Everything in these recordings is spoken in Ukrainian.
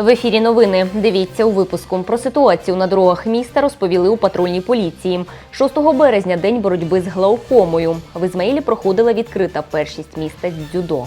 В ефірі новини. Дивіться у випуску. Про ситуацію на дорогах міста розповіли у патрульній поліції. 6 березня день боротьби з глаукомою. В Ізмаїлі проходила відкрита першість міста з дзюдо.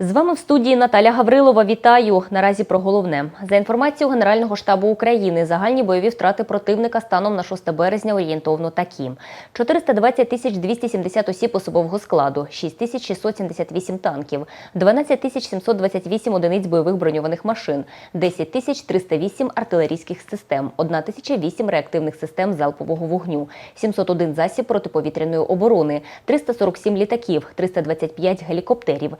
З вами в студії Наталя Гаврилова. Вітаю. Наразі про головне. За інформацією Генерального штабу України, загальні бойові втрати противника станом на 6 березня орієнтовно такі: 420 тисяч 270 осіб особового складу, 6 тисяч 678 танків, 12 тисяч 728 одиниць бойових броньованих машин, 10 тисяч 308 артилерійських систем, 1 тисяча 8 реактивних систем залпового вогню, 701 засіб протиповітряної оборони, 347 літаків, 325 гелікоптерів,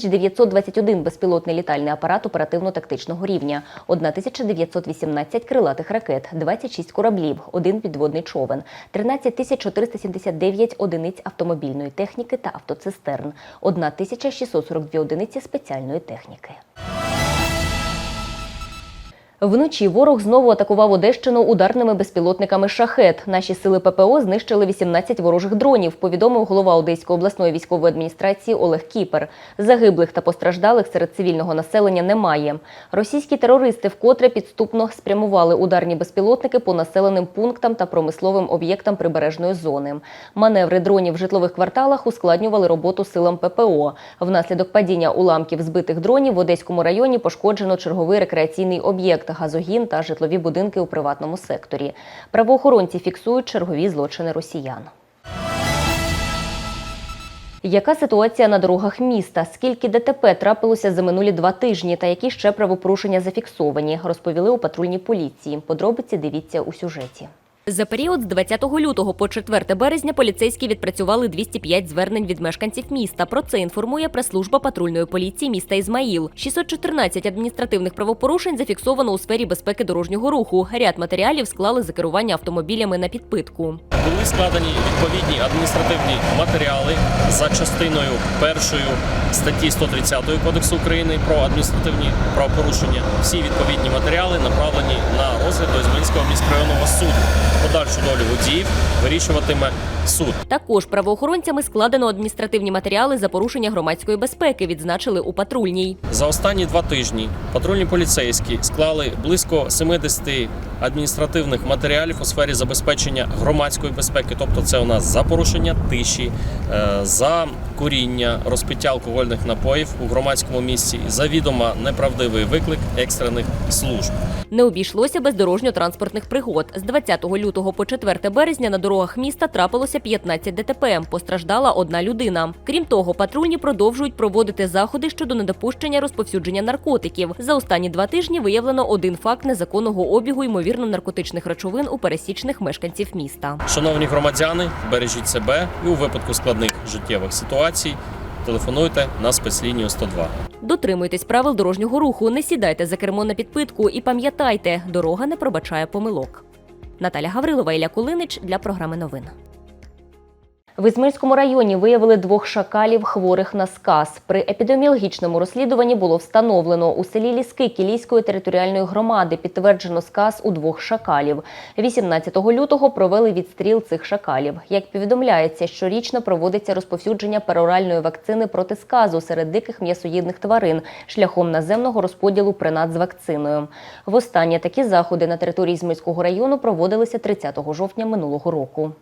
7921 безпілотний літальний апарат оперативно-тактичного рівня, 1918 крилатих ракет, 26 кораблів, один підводний човен, 13479 одиниць автомобільної техніки та автоцистерн, 1642 одиниці спеціальної техніки. Вночі ворог знову атакував Одещину ударними безпілотниками шахет. Наші сили ППО знищили 18 ворожих дронів. Повідомив голова Одеської обласної військової адміністрації Олег Кіпер. Загиблих та постраждалих серед цивільного населення немає. Російські терористи вкотре підступно спрямували ударні безпілотники по населеним пунктам та промисловим об'єктам прибережної зони. Маневри дронів в житлових кварталах ускладнювали роботу силам ППО. Внаслідок падіння уламків збитих дронів в Одеському районі пошкоджено черговий рекреаційний об'єкт газогін та житлові будинки у приватному секторі. Правоохоронці фіксують чергові злочини росіян. Яка ситуація на дорогах міста? Скільки ДТП трапилося за минулі два тижні та які ще правопорушення зафіксовані? Розповіли у патрульній поліції. Подробиці дивіться у сюжеті. За період з 20 лютого по 4 березня поліцейські відпрацювали 205 звернень від мешканців міста. Про це інформує прес-служба патрульної поліції міста Ізмаїл. 614 адміністративних правопорушень зафіксовано у сфері безпеки дорожнього руху. Ряд матеріалів склали за керування автомобілями на підпитку. Були складені відповідні адміністративні матеріали за частиною першою статті 130 Кодексу України про адміністративні правопорушення. Всі відповідні матеріали направлені на розгляд до Ізмаїльського міськрайонного суду. Подальшу долю водіїв вирішуватиме суд. Також правоохоронцями складено адміністративні матеріали за порушення громадської безпеки. Відзначили у патрульній. За останні два тижні патрульні поліцейські склали близько 70 адміністративних матеріалів у сфері забезпечення громадської безпеки, тобто це у нас за порушення тиші, е, за куріння, розпиття алкогольних напоїв у громадському місці, завідомо неправдивий виклик екстрених служб. Не обійшлося без дорожньо-транспортних пригод. З 20 лютого по 4 березня на дорогах міста трапилося 15 ДТП. Постраждала одна людина. Крім того, патрульні продовжують проводити заходи щодо недопущення розповсюдження наркотиків. За останні два тижні виявлено один факт незаконного обігу ймовірно наркотичних речовин у пересічних мешканців міста. Шановні громадяни, бережіть себе і у випадку складних життєвих ситуацій телефонуйте на спецлінію 102. Дотримуйтесь правил дорожнього руху, не сідайте за кермо на підпитку і пам'ятайте, дорога не пробачає помилок. Наталя Гаврилова Ілля Кулинич для програми новин. В Ізмаїльському районі виявили двох шакалів хворих на сказ. При епідеміологічному розслідуванні було встановлено у селі Ліски Кілійської територіальної громади підтверджено сказ у двох шакалів. 18 лютого провели відстріл цих шакалів. Як повідомляється, щорічно проводиться розповсюдження пероральної вакцини проти сказу серед диких м'ясоїдних тварин шляхом наземного розподілу принад з вакциною. Востаннє такі заходи на території Ізмаїльського району проводилися 30 жовтня минулого року.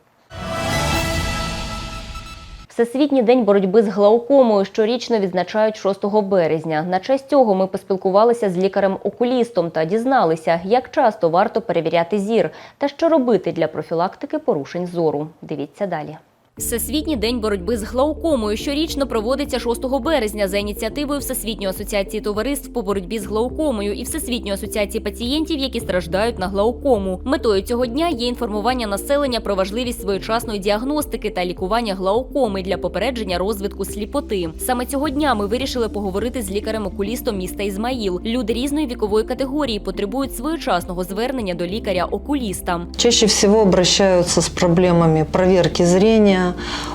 Всесвітній день боротьби з глаукомою щорічно відзначають 6 березня. На честь цього ми поспілкувалися з лікарем-окулістом та дізналися, як часто варто перевіряти зір та що робити для профілактики порушень зору. Дивіться далі. Всесвітній день боротьби з глаукомою щорічно проводиться 6 березня за ініціативою Всесвітньої асоціації товариств по боротьбі з глаукомою і Всесвітньої асоціації пацієнтів, які страждають на глаукому. Метою цього дня є інформування населення про важливість своєчасної діагностики та лікування глаукоми для попередження розвитку сліпоти. Саме цього дня ми вирішили поговорити з лікарем-окулістом міста Ізмаїл. Люди різної вікової категорії потребують своєчасного звернення до лікаря-окуліста. Чаще всего обращаются с проблемами проверки зрения.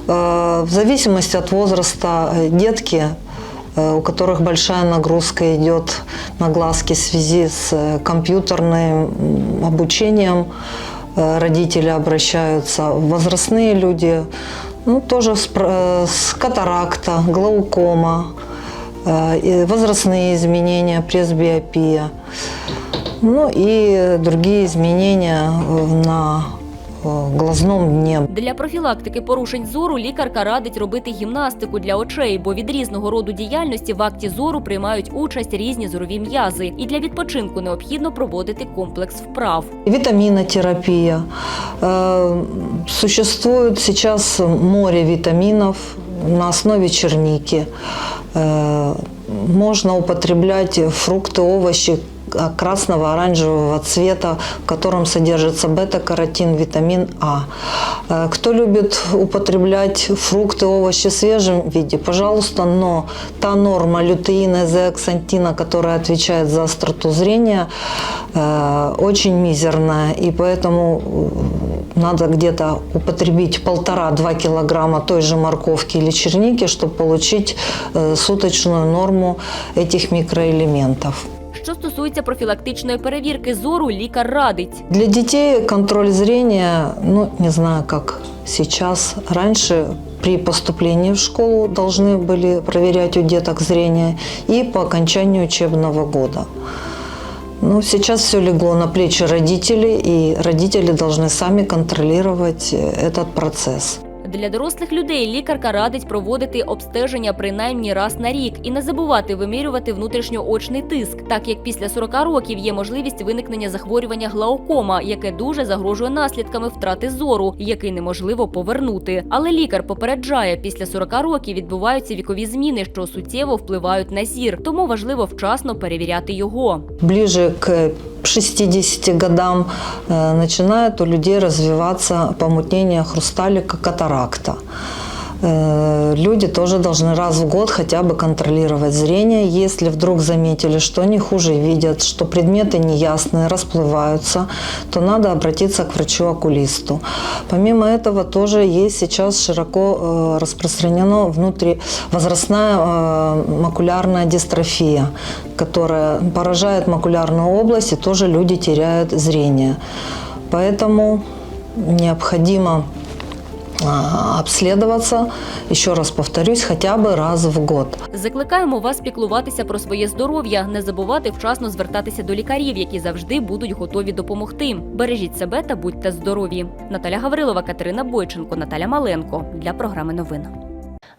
Э, В зависимости от возраста э, детки э, у которых большая нагрузка идет на глазки в связи с компьютерным обучением. Родители обращаются, возрастные люди, ну, тоже с, с катаракта, глаукома, возрастные изменения, пресбиопия, ну и другие изменения на глазном дне. Для профілактики порушень зору лікарка радить робити гімнастику для очей, бо від різного роду діяльності в акті зору приймають участь різні зорові м'язи. І для відпочинку необхідно проводити комплекс вправ. Витаминотерапия. Э, Существует сейчас море витаминов на основе черники. Э, Можно употреблять фрукты, овощи а, красного, оранжевого цвета, в котором содержится бета-каротин, витамин А. Э, Кто любит употреблять фрукты, овощи в свежем виде, пожалуйста, но та норма лютеина и зеаксантина, которая отвечает за остроту зрения, э, очень мизерная, и поэтому э, надо где-то употребить полтора-два килограмма той же морковки или черники, чтобы получить суточную норму этих микроэлементов. Що стосується профілактичної перевірки зору, лікар радить. Для детей контроль зрения, ну, не знаю, как сейчас. Раньше при поступлении в школу должны были проверять у деток зрение и по окончанию учебного года. Ну, сейчас все легло на плечи родителей, и родители должны сами контролировать э, этот процесс. Для дорослих людей лікарка радить проводити обстеження принаймні раз на рік і не забувати вимірювати внутрішньоочний тиск, так як після 40 років є можливість виникнення захворювання глаукома, яке дуже загрожує наслідками втрати зору, який неможливо повернути. Але лікар попереджає, після 40 років відбуваються вікові зміни, що суттєво впливають на зір, тому важливо вчасно перевіряти його. Ближе к 60 годам э, начинает у людей развиваться помутнение хрусталика, катаракта. Э, Люди тоже должны раз в год хотя бы контролировать зрение. Если вдруг заметили, что они хуже видят, что предметы неясные, расплываются, то надо обратиться к врачу-окулисту. Помимо этого тоже есть сейчас широко э, распространено внутри возрастная э, макулярная дистрофия, которая поражает макулярную область, и тоже люди теряют зрение. Поэтому необходимо а, обследоваться, еще раз повторюсь, хоча б раз в год. Закликаємо вас піклуватися про своє здоров'я, не забувати вчасно звертатися до лікарів, які завжди будуть готові допомогти. Бережіть себе та будьте здорові. Наталя Гаврилова, Катерина Бойченко, Наталя Маленко для програми новин.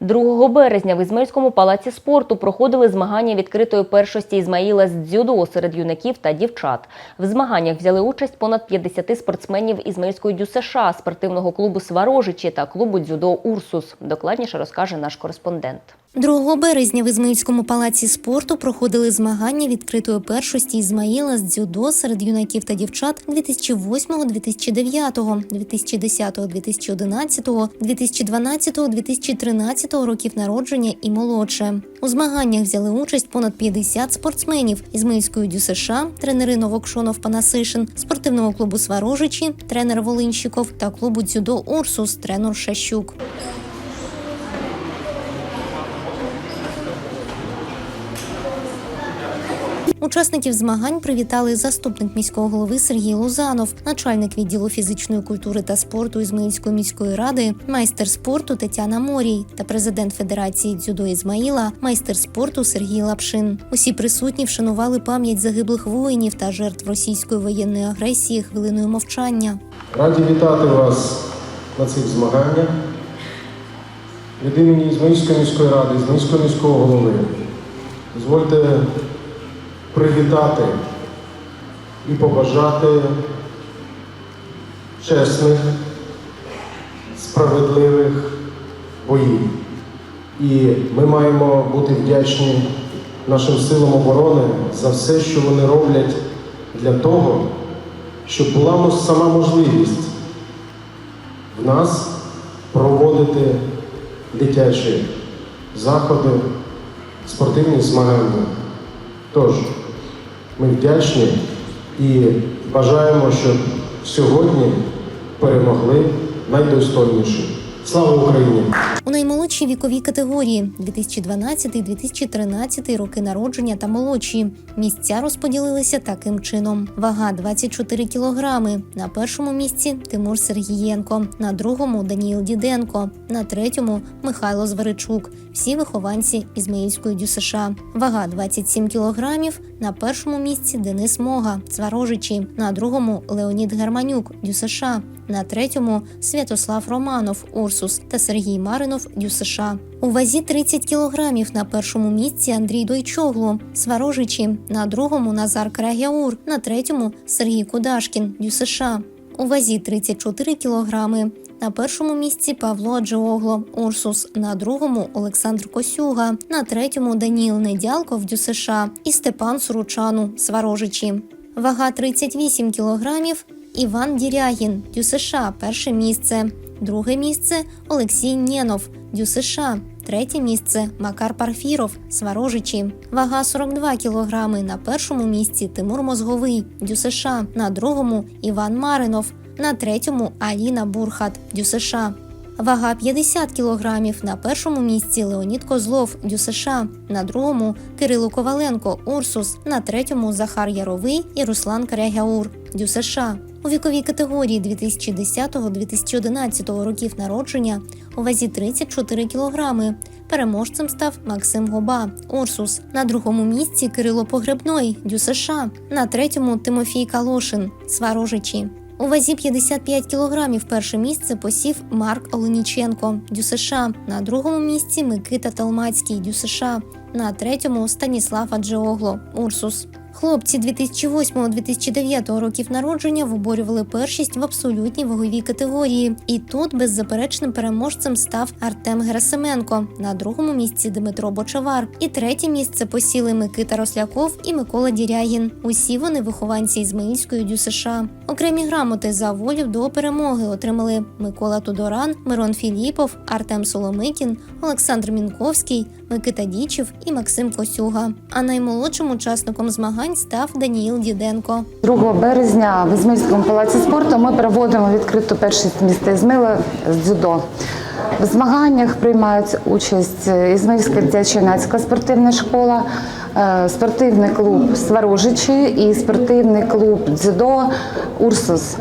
2 березня в Ізмельському палаці спорту проходили змагання відкритої першості Ізмаїла з дзюдо серед юнаків та дівчат. В змаганнях взяли участь понад 50 спортсменів Ізмельської ДЮСШ, спортивного клубу Сварожичі та клубу дзюдо Урсус. Докладніше розкаже наш кореспондент. 2 березня в Ізмаїльському палаці спорту проходили змагання відкритої першості Ізмаїла з дзюдо серед юнаків та дівчат 2008-2009, 2010-2011, 2012-2013 років народження і молодше. У змаганнях взяли участь понад 50 спортсменів Ізмаїльської ДЮСШ, тренери Новокшонов Панасишин, спортивного клубу Сварожичі, тренер Волинщиков та клубу дзюдо Урсус, тренер Шащук. Учасників змагань привітали заступник міського голови Сергій Лузанов, начальник відділу фізичної культури та спорту Ізмаїльської міської ради, майстер спорту Тетяна Морій та президент Федерації дзюдо Ізмаїла, майстер спорту Сергій Лапшин. Усі присутні вшанували пам'ять загиблих воїнів та жертв російської воєнної агресії хвилиною мовчання. Раді вітати вас на цих змаганнях. Від імені Ізмаїльської міської ради, Ізмаїльського міського голови. Дозвольте привітати і побажати чесних, справедливих боїв. І ми маємо бути вдячні нашим силам оборони за все, що вони роблять для того, щоб була сама можливість в нас проводити дитячі заходи, спортивні змагання. Тож, ми вдячні і бажаємо, щоб сьогодні перемогли найдостойніші. Слава Україні! У наймолодшій віковій категорії 2012-2013 роки народження та молодші. Місця розподілилися таким чином: вага 24 кілограми. На першому місці Тимур Сергієнко, на другому Даніїл Діденко, на третьому Михайло Зверичук. Всі вихованці Ізмаїльської ДЮСШ. Вага 27 кілограмів. На першому місці Денис Мога, Цварожичі, на другому Леонід Германюк, ДЮСШ, на третьому Святослав Романов, Урсус та Сергій Маринов, ДЮСШ. У вазі 30 кілограмів на першому місці Андрій Дойчоглу, Сварожичі, на другому Назар Крагяур, на третьому Сергій Кудашкін, ДЮСШ. У вазі 34 кілограми. На першому місці Павло Аджіогло, Урсус, на другому Олександр Косюга, на третьому Даніл Недялков, ДЮСШ і Степан Суручану, Сварожичі. Вага 38 кілограмів. Іван Дірягін, ДЮСШ, перше місце. Друге місце Олексій Нєнов, ДЮСШ. Третє місце Макар Парфіров, Сварожичі. Вага 42 кілограми. На першому місці Тимур Мозговий, ДЮСШ. На другому Іван Маринов. На третьому Аліна Бурхат, ДЮСШ. Вага 50 кілограмів. На першому місці Леонід Козлов, ДЮСШ. На другому Кирило Коваленко, Урсус. На третьому Захар Яровий і Руслан Карягяур, ДЮСШ. У віковій категорії 2010-2011 років народження у вазі 34 кілограми. Переможцем став Максим Гоба, Урсус. На другому місці Кирило Погребной, ДЮСШ. На третьому Тимофій Калошин, Сварожичі. У вазі 55 кілограмів перше місце посів Марк Оленіченко, ДЮСШ. На другому місці Микита Талмацький, ДЮСШ. На третьому Станіслав Аджеогло, Урсус. Хлопці 2008-2009 років народження виборювали першість в абсолютній ваговій категорії. І тут беззаперечним переможцем став Артем Герасименко. На другому місці Дмитро Бочавар. І третє місце посіли Микита Росляков і Микола Дірягін. Усі вони вихованці Ізмаїльської ДЮСШ. Окремі грамоти за волю до перемоги отримали Микола Тодоран, Мирон Філіпов, Артем Соломикін, Олександр Мінковський, Микита Дічів і Максим Косюга. А наймолодшим учасником змагань став Даніїл Діденко. 2 березня в Ізмаїльському палаці спорту ми проводимо відкриту першість міста Ізмила з дзюдо. В змаганнях приймають участь Ізмаїльська дитяча юнацька спортивна школа, е, спортивний клуб Сварожичі і спортивний клуб дзюдо Урсус.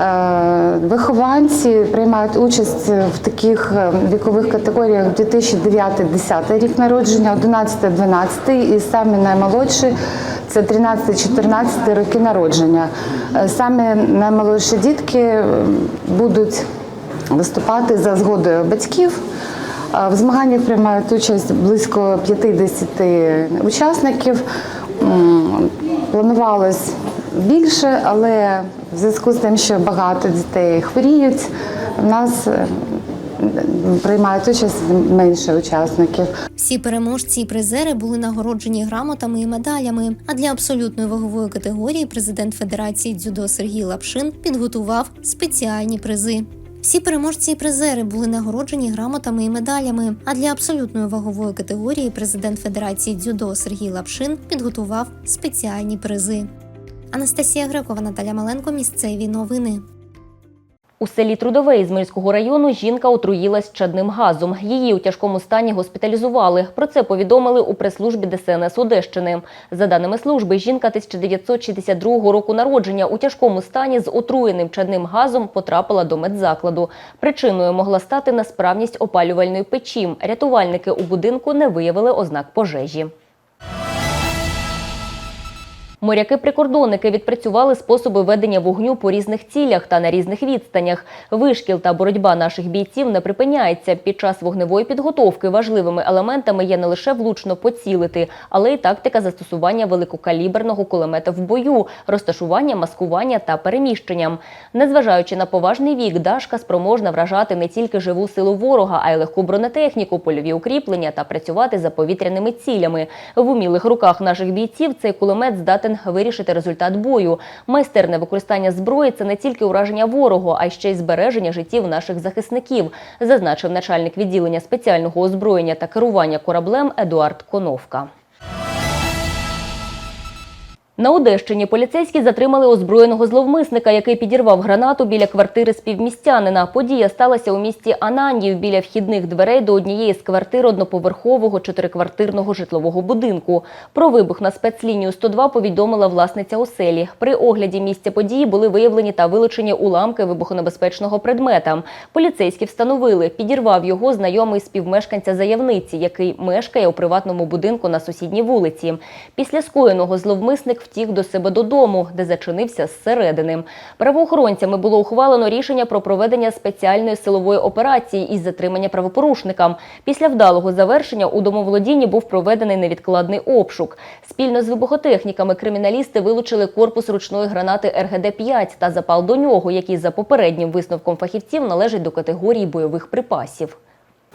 Е, Вихованці приймають участь в таких е, вікових категоріях 2009-10 рік народження, 11-12 і самі наймолодші це 13-14 роки народження. Е, Самі наймолодші дітки е, будуть виступати за згодою батьків. Е, В змаганнях приймають участь близько 50 учасників. Планувалось більше, але в зв'язку з тим, що багато дітей хворіють, в нас приймають участь менше учасників. Всі переможці і призери були нагороджені грамотами і медалями. А для абсолютної вагової категорії президент Федерації дзюдо Сергій Лапшин підготував спеціальні призи. Всі переможці і призери були нагороджені грамотами і медалями. А для абсолютної вагової категорії президент Федерації дзюдо Сергій Лапшин підготував спеціальні призи. Анастасія Грекова, Наталя Маленко. Місцеві новини. У селі Трудове Ізмаїльського району жінка отруїлась чадним газом. Її у тяжкому стані госпіталізували. Про це повідомили у прес-службі ДСНС Одещини. За даними служби, жінка 1962 року народження у тяжкому стані з отруєним чадним газом потрапила до медзакладу. Причиною могла стати несправність опалювальної печі. Рятувальники у будинку не виявили ознак пожежі. Моряки-прикордонники відпрацювали способи ведення вогню по різних цілях та на різних відстанях. Вишкіл та боротьба наших бійців не припиняється. Під час вогневої підготовки важливими елементами є не лише влучно поцілити, але й тактика застосування великокаліберного кулемета в бою, розташування, маскування та переміщенням. Незважаючи на поважний вік, Дашка спроможна вражати не тільки живу силу ворога, а й легку бронетехніку, польові укріплення та працювати за повітряними цілями. В умілих руках наших бійців цей кулемет здатен вирішити результат бою. Майстерне використання зброї це не тільки ураження ворогу, а ще й збереження життів наших захисників, зазначив начальник відділення спеціального озброєння та керування кораблем Едуард Коновка. На Одещині поліцейські затримали озброєного зловмисника, який підірвав гранату біля квартири співмістянина. Подія сталася у місті Ананів біля вхідних дверей до однієї з квартир одноповерхового чотириквартирного житлового будинку. Про вибух на спецлінію 102 повідомила власниця оселі. При огляді місця події були виявлені та вилучені уламки вибухонебезпечного предмета. Поліцейські встановили, підірвав його знайомий співмешканця заявниці, який мешкає у приватному будинку на сусідній вулиці. Після скоєного зловмисник втік до себе додому, де зачинився зсередини. Правоохоронцями було ухвалено рішення про проведення спеціальної силової операції із затримання правопорушника. Після вдалого завершення у домоволодінні був проведений невідкладний обшук. Спільно з вибухотехніками криміналісти вилучили корпус ручної гранати РГД-5 та запал до нього, який за попереднім висновком фахівців належить до категорії бойових припасів.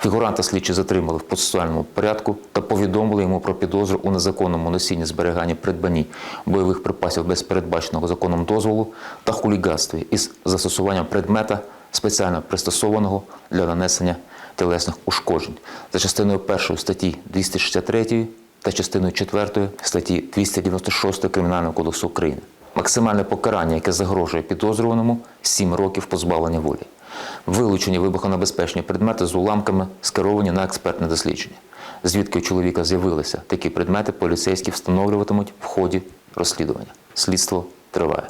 Фігуранта слідчі затримали в процесуальному порядку та повідомили йому про підозру у незаконному носінні зберіганні придбанні бойових припасів без передбаченого законом дозволу та хуліганстві із застосуванням предмета спеціально пристосованого для нанесення телесних ушкоджень за частиною 1 статті 263 та частиною 4 статті 296 Кримінального кодексу України. Максимальне покарання, яке загрожує підозрюваному 7 років позбавлення волі. Вилучені вибухонебезпечні предмети з уламками скеровані на експертне дослідження. Звідки у чоловіка з'явилися такі предмети, поліцейські встановлюватимуть в ході розслідування. Слідство триває.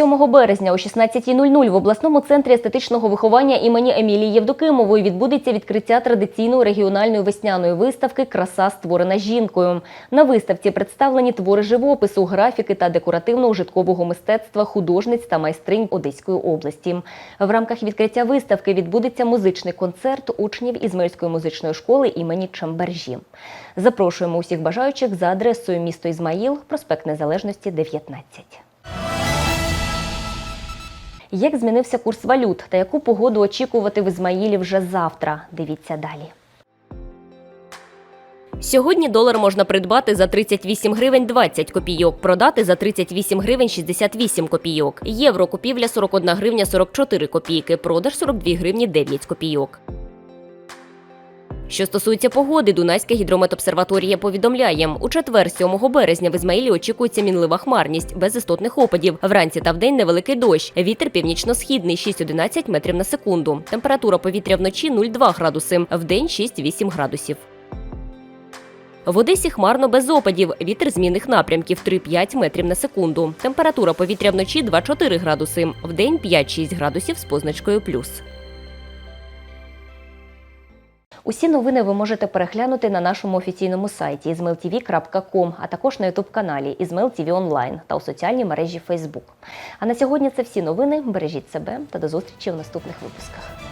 7 березня о 16.00 в обласному центрі естетичного виховання імені Емілії Євдокимової відбудеться відкриття традиційної регіональної весняної виставки Краса створена жінкою. На виставці представлені твори живопису, графіки та декоративно-ужиткового мистецтва художниць та майстринь Одеської області. В рамках відкриття виставки відбудеться музичний концерт учнів Ізмаїльської музичної школи імені Чамбержі. Запрошуємо усіх бажаючих за адресою місто Ізмаїл, проспект Незалежності, 19. Як змінився курс валют та яку погоду очікувати в Ізмаїлі вже завтра? Дивіться далі. Сьогодні долар можна придбати за 38 гривень 20 копійок, продати за 38 гривень 68 копійок. Євро купівля 41 гривня 44 копійки, продаж 42 гривні 9 копійок. Що стосується погоди, Дунайська гідрометобсерваторія повідомляє, у четвер, 7 березня, в Ізмаїлі очікується мінлива хмарність, без істотних опадів. Вранці та вдень невеликий дощ. Вітер північно-східний 6-11 метрів на секунду. Температура повітря вночі 0,2 градуси, вдень 6-8 градусів. В Одесі хмарно без опадів. Вітер змінних напрямків 3-5 метрів на секунду. Температура повітря вночі 2-4 градуси, вдень 5-6 градусів з позначкою плюс. Усі новини ви можете переглянути на нашому офіційному сайті izmailtv.com, а також на ютуб-каналі IzmailTV онлайн та у соціальній мережі Facebook. А на сьогодні це всі новини. Бережіть себе та до зустрічі в наступних випусках.